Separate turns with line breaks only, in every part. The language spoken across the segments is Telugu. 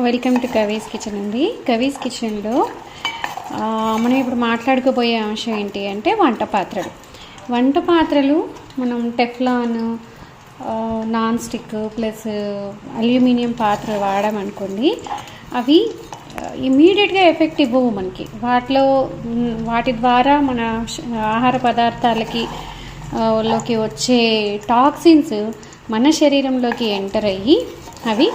వెల్కమ్ టు కవీస్ కిచెన్ అండి. కవీస్ కిచెన్లో మనం ఇప్పుడు మాట్లాడుకోబోయే అంశం ఏంటి అంటే వంట పాత్రలు. వంట పాత్రలు మనం Teflon non stick plus aluminium పాత్ర వాడామనుకోండి అవి ఇమీడియట్గా ఎఫెక్ట్ ఇవ్వవు మనకి. వాటిలో వాటి ద్వారా మన ఆహార పదార్థాలకి లోకి వచ్చే టాక్సిన్స్ మన శరీరంలోకి ఎంటర్ అయ్యి అవి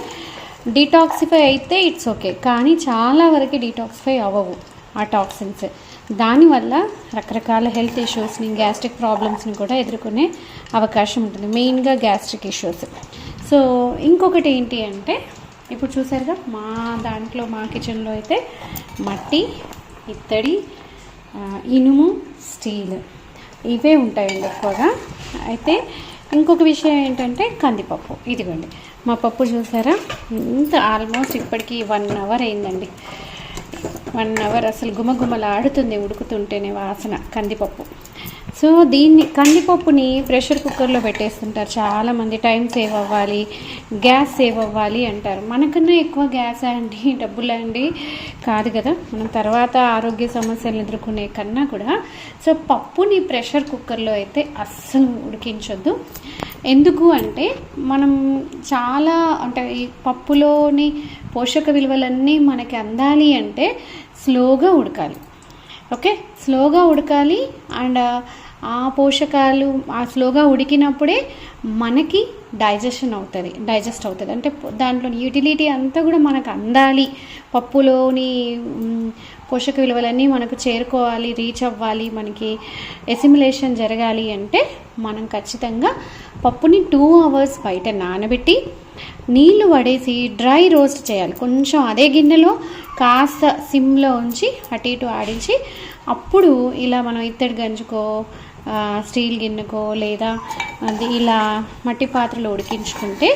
డీటాక్సిఫై అయితే ఇట్స్ ఓకే కానీ చాలా వరకు డీటాక్సిఫై అవ్వవు ఆ టాక్సిన్స్ దానివల్ల రకరకాల హెల్త్ ఇష్యూస్ని గ్యాస్ట్రిక్ ప్రాబ్లమ్స్ని కూడా ఎదుర్కొనే అవకాశం ఉంటుంది మెయిన్గా గ్యాస్ట్రిక్ ఇష్యూస్ సో ఇంకొకటి ఏంటి అంటే ఇప్పుడు చూసారుగా మా దాంట్లో మా కిచెన్లో అయితే మట్టి ఇత్తడి ఇనుము స్టీల్ ఇవే ఉంటాయండి ఎక్కువగా. అయితే ఇంకొక విషయం ఏంటంటే కందిపప్పు. ఇదిగోండి. మా పప్పు చూసారా? ఇంత ఆల్మోస్ట్ ఇప్పటికి వన్ అవర్ అయిందండి. వన్ అవర్ అసలు గుమగుమలాడుతుంది ఉడుకుతుంటేనే వాసన కందిపప్పు. సో దీన్ని కందిపప్పుని ప్రెషర్ కుక్కర్లో పెట్టేస్తుంటారు. చాలామంది టైం సేవ్ అవ్వాలి గ్యాస్ సేవ్ అవ్వాలి అంటారు. మనకన్నా ఎక్కువ గ్యాస్ అండి డబ్బులా అండి? కాదు కదా. మనం తర్వాత ఆరోగ్య సమస్యలు ఎదుర్కొనే కన్నా కూడా సో పప్పుని ప్రెషర్ కుక్కర్లో అయితే అస్సలు ఉడికించొద్దు. ఎందుకు అంటే మనం చాలా అంటే ఈ పప్పులోని పోషక విలువలన్నీ మనకి అందాలి అంటే స్లోగా ఉడకాలి. ఓకే? స్లోగా ఉడకాలి అండ్ ఆ పోషకాలు ఆ స్లోగా ఉడికినప్పుడే మనకి డైజెషన్ అవుతుంది డైజెస్ట్ అవుతుంది. అంటే దాంట్లో యూటిలిటీ అంతా కూడా మనకు అందాలి. పప్పులోని పోషక విలువలన్నీ మనకు చేరుకోవాలి రీచ్ అవ్వాలి మనకి ఎసిమిలేషన్ జరగాలి అంటే మనం ఖచ్చితంగా పప్పుని టూ అవర్స్ బయట నానబెట్టి నీళ్ళు వడేసి డ్రై రోస్ట్ చేయాలి. కొంచెం అదే గిన్నెలో కాస్త సిమ్లో ఉంచి అటు ఇటు ఆడించి అప్పుడు ఇలా మనం ఇత్తడి గంజుకో స్టీల్ గిన్నెకో లేదా అది ఇలా మట్టి పాత్రలు ఉడికించుకుంటే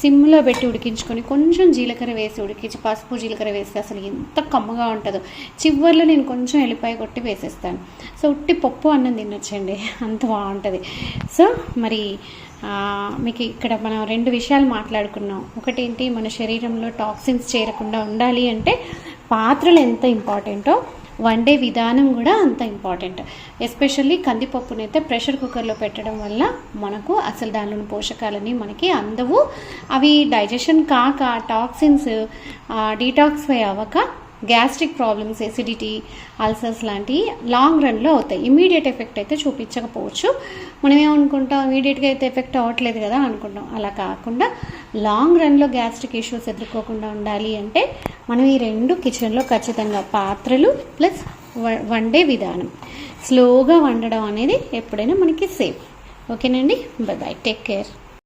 సిమ్లో పెట్టి ఉడికించుకొని కొంచెం జీలకర్ర వేసి ఉడికించి పసుపు జీలకర్ర వేస్తే అసలు ఎంత కమ్మగా ఉంటుందో. చివర్లో నేను కొంచెం ఎల్లిపాయ కొట్టి వేసేస్తాను. సో ఉట్టి పప్పు అన్నం తినొచ్చండి. అంత బాగుంటుంది. సో మరి మీకు ఇక్కడ మనం రెండు విషయాలు మాట్లాడుకున్నాం. ఒకటేంటి మన శరీరంలో టాక్సిన్స్ చేరకుండా ఉండాలి అంటే పాత్రలు ఎంత ఇంపార్టెంటో వండే విధానం కూడా అంత ఇంపార్టెంట్. ఎస్పెషల్లీ కందిపప్పునైతే ప్రెషర్ కుక్కర్లో పెట్టడం వల్ల మనకు అసలు దానిలోని పోషకాలని మనకి అందవు. అవి డైజెషన్ కాక టాక్సిన్స్ డీటాక్సిఫై అవ్వక గ్యాస్ట్రిక్ ప్రాబ్లమ్స్ ఎసిడిటీ అల్సర్స్ లాంటివి లాంగ్ రన్లో అవుతాయి. ఇమీడియట్ ఎఫెక్ట్ అయితే చూపించకపోవచ్చు. మనం ఏమనుకుంటాం? ఇమీడియట్గా అయితే ఎఫెక్ట్ అవ్వట్లేదు కదా అనుకుంటాం. అలా కాకుండా లాంగ్ రన్లో గ్యాస్ట్రిక్ ఇష్యూస్ ఎదుర్కోకుండా ఉండాలి అంటే మనం ఈ రెండు కిచెన్లో ఖచ్చితంగా పాత్రలు ప్లస్ వ- వండే విధానం. స్లోగా వండడం అనేది ఎప్పుడైనా మనకి సేఫ్ ఓకేనండి బై బాయ్ టేక్ కేర్